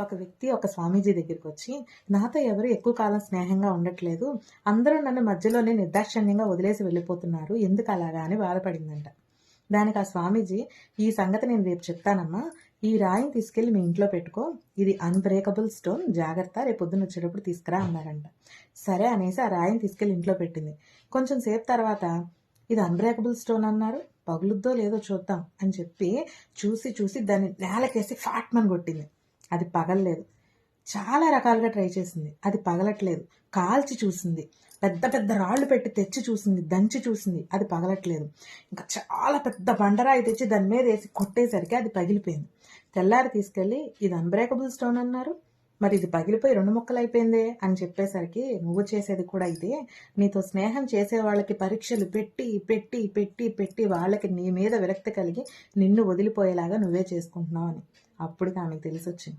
ఒక వ్యక్తి ఒక స్వామీజీ దగ్గరికి వచ్చి నాతో ఎవరు ఎక్కువ కాలం స్నేహంగా ఉండట్లేదు. అందరూ నన్ను మధ్యలోనే నిర్దాక్షణ్యంగా వదిలేసి వెళ్ళిపోతున్నారు. ఎందుకు అలాగా? అని బాధపడిందంట. దానికి ఆ స్వామీజీ ఈ సంగతి నేను రేపు చెప్తానమ్మా. ఈ రాయిని తీసుకెళ్ళి మీ ఇంట్లో పెట్టుకో. ఇది అన్బ్రేకబుల్ స్టోన్ జాగ్రత్త. రేపు పొద్దున్న వచ్చేటప్పుడు తీసుకురా అన్నారంట. సరే అనేసి ఆ రాయిని తీసుకెళ్ళి ఇంట్లో పెట్టింది. కొంచెం సేపు తర్వాత ఇది అన్బ్రేకబుల్ స్టోన్ అన్నారు. పగులుద్దో లేదో చూద్దాం అని చెప్పి చూసి చూసి దాన్ని నేలకేసి ఫాట్మని కొట్టింది. అది పగలలేదు. చాలా రకాలుగా ట్రై చేసింది. అది పగలట్లేదు. కాల్చి చూసింది. పెద్ద పెద్ద రాళ్ళు పెట్టి తెచ్చి చూసింది. దంచి చూసింది. అది పగలట్లేదు. ఇంకా చాలా పెద్ద బండరాయి తెచ్చి దాని మీద వేసి కొట్టేసరికి అది పగిలిపోయింది. తెల్లారి తీసుకెళ్ళి ఇది అన్బ్రేకబుల్ స్టోన్ అన్నారు. మరి ఇది పగిలిపోయి రెండు ముక్కలు అయిపోయిందే అని చెప్పేసరికి నువ్వు చేసేది కూడా ఇదే. నీతో స్నేహం చేసే వాళ్ళకి పరీక్షలు పెట్టి పెట్టి పెట్టి పెట్టి వాళ్ళకి నీ మీద విరక్తి కలిగి నిన్ను వదిలిపోయేలాగా నువ్వే చేసుకుంటున్నావు అని. అప్పుడు ఆమెకు తెలిసొచ్చింది.